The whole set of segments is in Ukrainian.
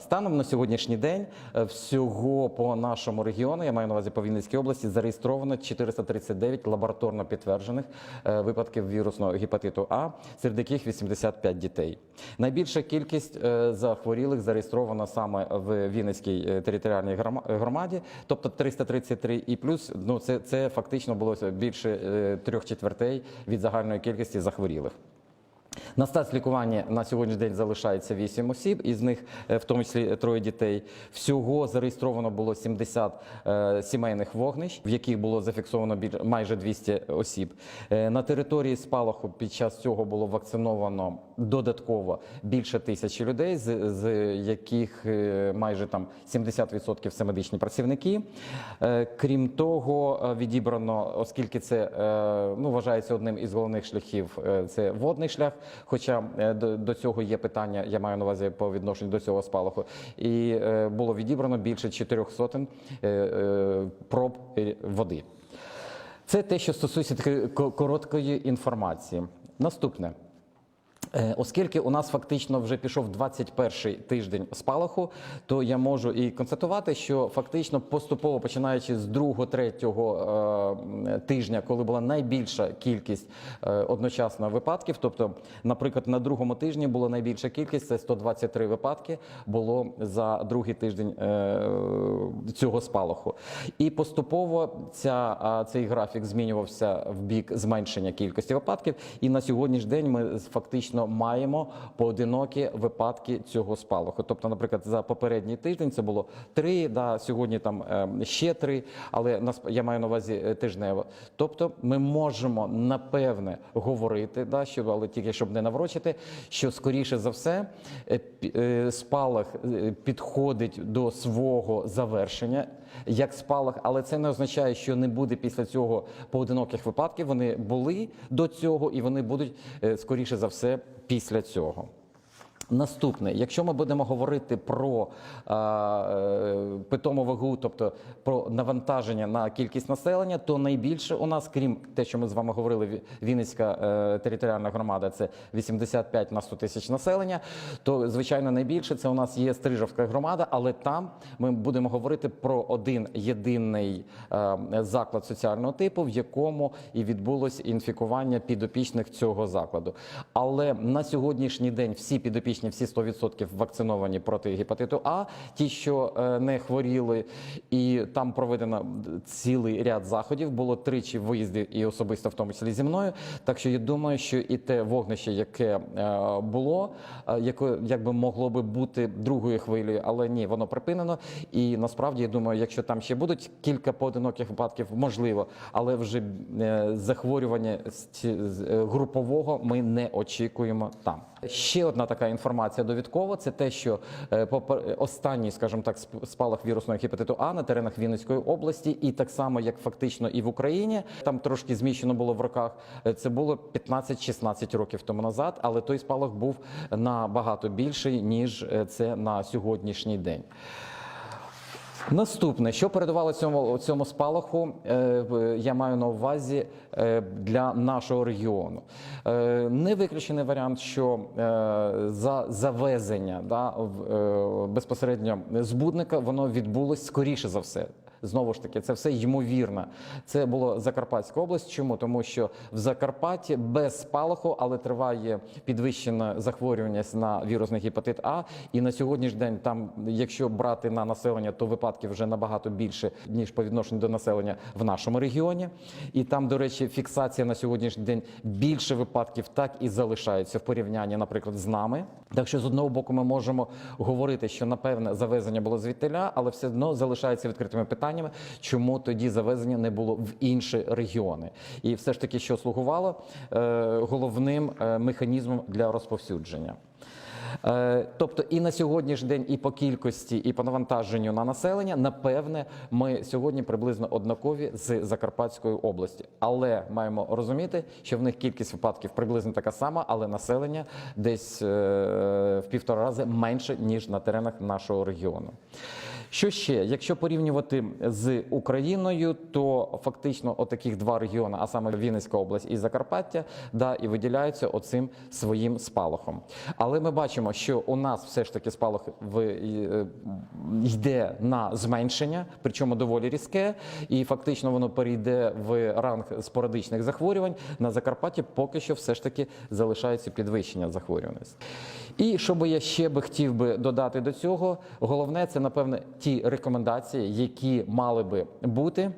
станом на сьогоднішній день е, всього по нашому регіону, я маю на увазі по Вінницькій області, зареєстровано 439 лабораторно підтверджених е, випадків вірусного гепатиту А, серед яких 85 дітей. Найбільша кількість е, захворілих зареєстрована саме в Вінницькій територіальній грома- громаді, тобто 333 і плюс. Ну це, це фактично було більше трьох четвертей від загальної кількості захворілих. На стацлікуванні на сьогоднішній день залишається 8 осіб, із них е, в тому числі троє дітей. Всього зареєстровано було 70 е, сімейних вогнищ, в яких було зафіксовано майже 200 осіб. Е, на території спалаху під час цього було вакциновано додатково більше тисячі людей, з, з яких е, майже там 70% це медичні працівники. Е, крім того, е, відібрано, оскільки це ну, вважається одним із головних шляхів, це водний шлях. Хоча до, цього є питання, я маю на увазі по відношенню до цього спалаху. І було відібрано більше чотирьох сотень проб води. Це те, що стосується короткої інформації. Наступне. Е, Оскільки у нас фактично вже пішов 21-й тиждень спалаху, то я можу і констатувати, що фактично поступово починаючи з 2-3 тижня, коли була найбільша кількість е, одночасно випадків, тобто, наприклад, на другому тижні була найбільша кількість, це 123 випадки було за другий тиждень е, цього спалаху. І поступово ця, цей графік змінювався в бік зменшення кількості випадків. І на сьогоднішній день ми фактично маємо поодинокі випадки цього спалаху. Тобто, наприклад, за попередній тиждень це було три, да, сьогодні там е, ще три, але я маю на увазі е, тижнево. Тобто, ми можемо напевне говорити, да, що але тільки щоб не наврочити, що скоріше за все е, е, спалах підходить до свого завершення як спалах, але це не означає, що не буде після цього поодиноких випадків. Вони були до цього і вони будуть скоріше за все після цього. Наступне, якщо ми будемо говорити про е, питому вагу, тобто про навантаження на кількість населення, то найбільше у нас, крім те, що ми з вами говорили, Вінницька е, територіальна громада це 85 на 100 тисяч населення. То звичайно найбільше це у нас є Стрижавська громада, але там ми будемо говорити про один єдиний е, заклад соціального типу, в якому і відбулось інфікування підопічних цього закладу. Але на сьогоднішній день всі підопічні, всі 100% вакциновані проти гепатиту А, ті, що е, не хворіли, і там проведено цілий ряд заходів. Було тричі виїздів і особисто в тому числі зі мною. Так що я думаю, що і те вогнище, яке е, було, яке якби могло би бути другою хвилею, але ні, воно припинено. І насправді я думаю, якщо там ще будуть кілька поодиноких випадків, можливо, але вже е, захворювання з групового ми не очікуємо там. Ще одна така інформація довідкова: це те, що е, останній, скажімо так, сп- спалах вірусного гепатиту А на теренах Вінницької області, і так само, як фактично і в Україні, там трошки зміщено було в роках. е, Це було 15-16 років тому назад, але той спалах був набагато більший ніж е, це на сьогоднішній день. Наступне, що передувало цьому цьому спалаху, е, я маю на увазі е, для нашого регіону. Е, Не виключений варіант, що за завезення да, в- безпосередньо збудника воно відбулось скоріше за все. Знову ж таки, це все ймовірно. Це було Закарпатська область. Чому? Тому що в Закарпатті без спалаху, але триває підвищена захворюваність на вірусний гепатит А. І на сьогоднішній день, там, якщо брати на населення, то випадків вже набагато більше ніж по відношенню до населення в нашому регіоні. І там, до речі, фіксація на сьогоднішній день більше випадків так і залишається в порівнянні, наприклад, з нами. Так що з одного боку ми можемо говорити, що напевне завезення було звідтиля, але все одно залишається відкритими питаннями, чому тоді завезення не було в інші регіони. І все ж таки, що слугувало е, головним е, механізмом для розповсюдження. Е, Тобто і на сьогоднішній день, і по кількості, і по навантаженню на населення, напевне, ми сьогодні приблизно однакові з Закарпатської області. Але маємо розуміти, що в них кількість випадків приблизно така сама, але населення десь в півтора рази менше ніж на теренах нашого регіону. Що ще? Якщо порівнювати з Україною, то фактично отаких два регіони, а саме Вінницька область і Закарпаття, да, і виділяються оцим своїм спалахом. Але ми бачимо, що у нас все ж таки спалах в, е, йде на зменшення, причому доволі різке, і фактично воно перейде в ранг спорадичних захворювань. На Закарпатті поки що все ж таки залишається підвищення захворюваності. І що би я ще би хотів би додати до цього, головне це напевне ті рекомендації, які мали би бути.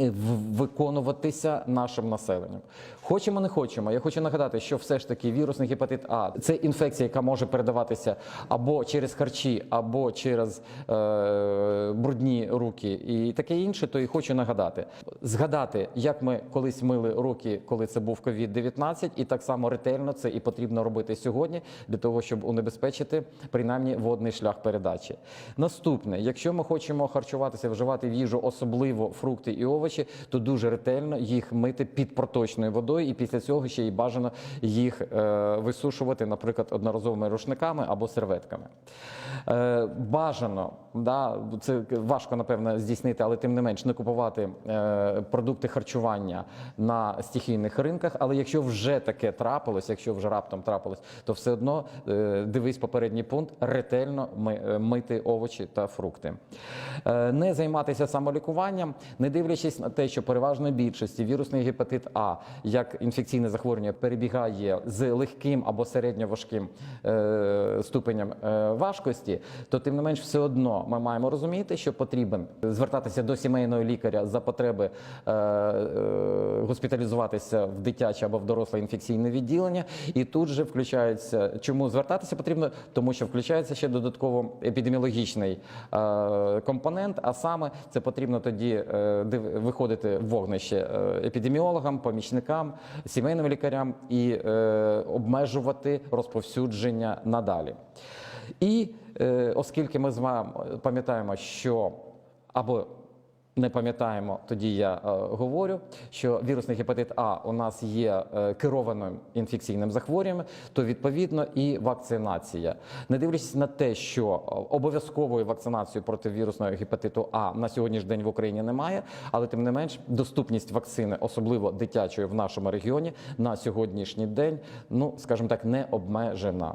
е, Виконуватися нашим населенням. Хочемо, не хочемо. Я хочу нагадати, що все ж таки вірусний гепатит А це інфекція, яка може передаватися або через харчі, або через е, брудні руки і таке інше. То і хочу нагадати, згадати, як ми колись мили руки, коли це був COVID-19, і так само ретельно це і потрібно робити сьогодні для того, щоб унебезпечити принаймні водний шлях передачі. Наступне, якщо ми хочемо харчуватися, вживати в їжу, особливо фрукти і овочі, то дуже ретельно їх мити під проточною водою, і після цього ще й бажано їх е, висушувати, наприклад, одноразовими рушниками або серветками. Е, бажано, да, це важко напевно здійснити, але тим не менш не купувати е, продукти харчування на стихійних ринках. Але якщо вже таке трапилось, якщо вже раптом трапилось, то все одно дивись попередній пункт ретельно мити овочі та фрукти. Не займатися самолікуванням, не дивлячись на те, що переважної більшості вірусний гепатит А як інфекційне захворювання перебігає з легким або середньоважким е, ступенем е, важкості, то тим не менш все одно ми маємо розуміти, що потрібен звертатися до сімейного лікаря за потреби е, госпіталізуватися в дитяче або в доросле інфекційне відділення. І тут же включається, чому звертатися потрібно, тому що включається ще додатково епідеміологічний компонент. А саме це потрібно тоді виходити в вогнище епідеміологам, помічникам, сімейним лікарям і е, обмежувати розповсюдження надалі. І е, оскільки ми з вами пам'ятаємо, що або не пам'ятаємо, тоді я е, говорю, що вірусний гепатит А у нас є е, керованим інфекційним захворюванням, то відповідно і вакцинація. Не дивлячись на те, що е, обов'язкової вакцинації проти вірусного гепатиту А на сьогоднішній день в Україні немає, але тим не менш доступність вакцини, особливо дитячої в нашому регіоні, на сьогоднішній день, ну скажімо так, не обмежена.